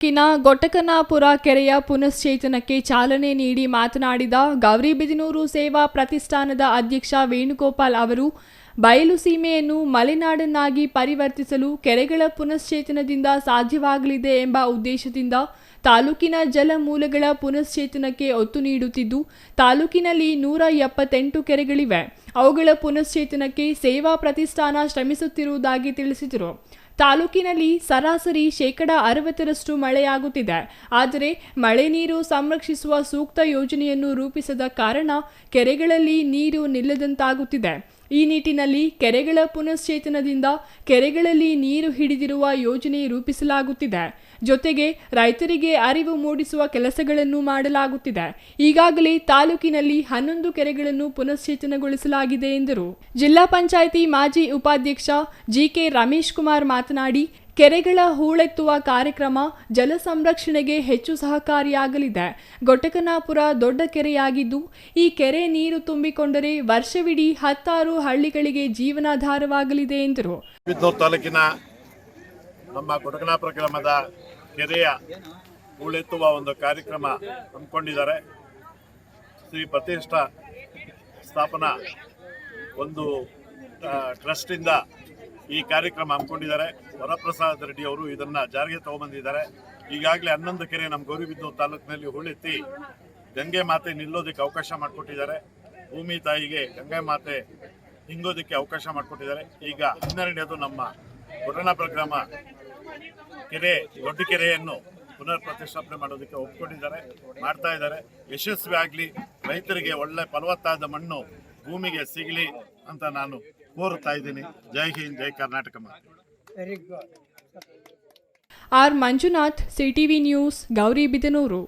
ಕಿನ ಗೊಟ್ಟಕನಾಪುರ ಕೆರೆಯ ಪುನಶ್ಚೇತನಕ್ಕೆ ಚಾಲನೆ ನೀಡಿ ಮಾತನಾಡಿದ ಗೌರಿಬಿದನೂರು ಸೇವಾ ಪ್ರತಿಷ್ಠಾನದ ಅಧ್ಯಕ್ಷ ವೇಣುಗೋಪಾಲ್ ಅವರು, ಬಯಲು ಸೀಮೆಯನ್ನು ಮಲೆನಾಡನ್ನಾಗಿ ಪರಿವರ್ತಿಸಲು ಕೆರೆಗಳ ಪುನಶ್ಚೇತನದಿಂದ ಸಾಧ್ಯವಾಗಲಿದೆ ಎಂಬ ಉದ್ದೇಶದಿಂದ ತಾಲೂಕಿನ ಜಲಮೂಲಗಳ ಪುನಶ್ಚೇತನಕ್ಕೆ ಒತ್ತು ನೀಡುತ್ತಿದ್ದು, ತಾಲೂಕಿನಲ್ಲಿ ನೂರ ಎಪ್ಪತ್ತೆಂಟು ಕೆರೆಗಳಿವೆ. ಅವುಗಳ ಪುನಶ್ಚೇತನಕ್ಕೆ ಸೇವಾ ಪ್ರತಿಷ್ಠಾನ ಶ್ರಮಿಸುತ್ತಿರುವುದಾಗಿ ತಿಳಿಸಿದರು. ತಾಲೂಕಿನಲ್ಲಿ ಸರಾಸರಿ ಶೇಕಡ ಅರವತ್ತರಷ್ಟು ಮಳೆಯಾಗುತ್ತಿದೆ. ಆದರೆ ಮಳೆ ನೀರು ಸಂರಕ್ಷಿಸುವ ಸೂಕ್ತ ಯೋಜನೆಯನ್ನು ರೂಪಿಸದ ಕಾರಣ ಕೆರೆಗಳಲ್ಲಿ ನೀರು ನಿಲ್ಲದಂತಾಗುತ್ತಿದೆ. ಈ ನಿಟ್ಟಿನಲ್ಲಿ ಕೆರೆಗಳ ಪುನಶ್ಚೇತನದಿಂದ ಕೆರೆಗಳಲ್ಲಿ ನೀರು ಹಿಡಿದಿರುವ ಯೋಜನೆ ರೂಪಿಸಲಾಗುತ್ತಿದೆ. ಜೊತೆಗೆ ರೈತರಿಗೆ ಅರಿವು ಮೂಡಿಸುವ ಕೆಲಸಗಳನ್ನು ಮಾಡಲಾಗುತ್ತಿದೆ. ಈಗಾಗಲೇ ತಾಲೂಕಿನಲ್ಲಿ ಹನ್ನೊಂದು ಕೆರೆಗಳನ್ನು ಪುನಶ್ಚೇತನಗೊಳಿಸಲಾಗಿದೆ ಎಂದರು. ಜಿಲ್ಲಾ ಪಂಚಾಯಿತಿ ಮಾಜಿ ಉಪಾಧ್ಯಕ್ಷ ಜಿಕೆ ರಮೇಶ್ ಕುಮಾರ್ ಮಾತನಾಡಿ ಕೆರೆಗಳ ಹೂಳೆತ್ತುವ ಕಾರ್ಯಕ್ರಮ ಜಲ ಸಂರಕ್ಷಣೆಗೆ ಹೆಚ್ಚು ಸಹಕಾರಿಯಾಗಲಿದೆ. ಗೊಟ್ಟಕನಾಪುರ ದೊಡ್ಡ ಕೆರೆಯಾಗಿದ್ದು, ಈ ಕೆರೆ ನೀರು ತುಂಬಿಕೊಂಡರೆ ವರ್ಷವಿಡೀ ಹತ್ತಾರು ಹಳ್ಳಿಗಳಿಗೆ ಜೀವನಾಧಾರವಾಗಲಿದೆ ಎಂದರು. ತಾಲೂಕಿನ ನಮ್ಮ ಗೊಟಕನಾಪುರ ಗ್ರಾಮದ ಕೆರೆಯ ಹೂಳೆತ್ತುವ ಒಂದು ಕಾರ್ಯಕ್ರಮ ಹಮ್ಮಿಕೊಂಡಿದ್ದಾರೆ. ಶ್ರೀ ಪ್ರತಿಷ್ಠಾ ಸ್ಥಾಪನಾ ಒಂದು ಟ್ರಸ್ಟಿಂದ ಈ ಕಾರ್ಯಕ್ರಮ ಹಮ್ಮಿಕೊಂಡಿದ್ದಾರೆ. ವರಪ್ರಸಾದ್ ರೆಡ್ಡಿ ಅವರು ಇದನ್ನ ಜಾರಿಗೆ ತಗೊಂಬಂದಿದ್ದಾರೆ. ಈಗಾಗಲೇ ಹನ್ನೊಂದು ಕೆರೆ ನಮ್ಮ ಗೌರಿಬಿದ್ದೂರು ತಾಲೂಕಿನಲ್ಲಿ ಹೂಳೆತ್ತಿ ಗಂಗೆ ಮಾತೆ ನಿಲ್ಲೋದಕ್ಕೆ ಅವಕಾಶ ಮಾಡಿಕೊಟ್ಟಿದ್ದಾರೆ. ಭೂಮಿ ತಾಯಿಗೆ ಗಂಗೆ ಮಾತೆ ಹಿಂಗೋದಕ್ಕೆ ಅವಕಾಶ ಮಾಡಿಕೊಟ್ಟಿದ್ದಾರೆ. ಈಗ ಹನ್ನೆರಡನೇದು ನಮ್ಮ ಘಟನಾ ಗ್ರಾಮ ಕೆರೆ, ದೊಡ್ಡ ಕೆರೆಯನ್ನು ಪುನರ್ ಪ್ರತಿಷ್ಠಾಪನೆ ಮಾಡೋದಕ್ಕೆ ಒಪ್ಪಿಕೊಂಡಿದ್ದಾರೆ ಮಾಡ್ತಾ ಇದ್ದಾರೆ. ಯಶಸ್ವಿ ಆಗಲಿ ರೈತರಿಗೆ ಒಳ್ಳೆ ಫಲವತ್ತಾದ ಮಣ್ಣು ಭೂಮಿಗೆ ಸಿಗಲಿ. ಅಂತ ನಾನು ಕೋರುತ್ತಾ ಇದ್ದೀನಿ. ಜೈ ಹಿಂದ್ ಜೈ ಕರ್ನಾಟಕ ಮಾತೆ. Very good R Manjunath CTV news Gauribidanur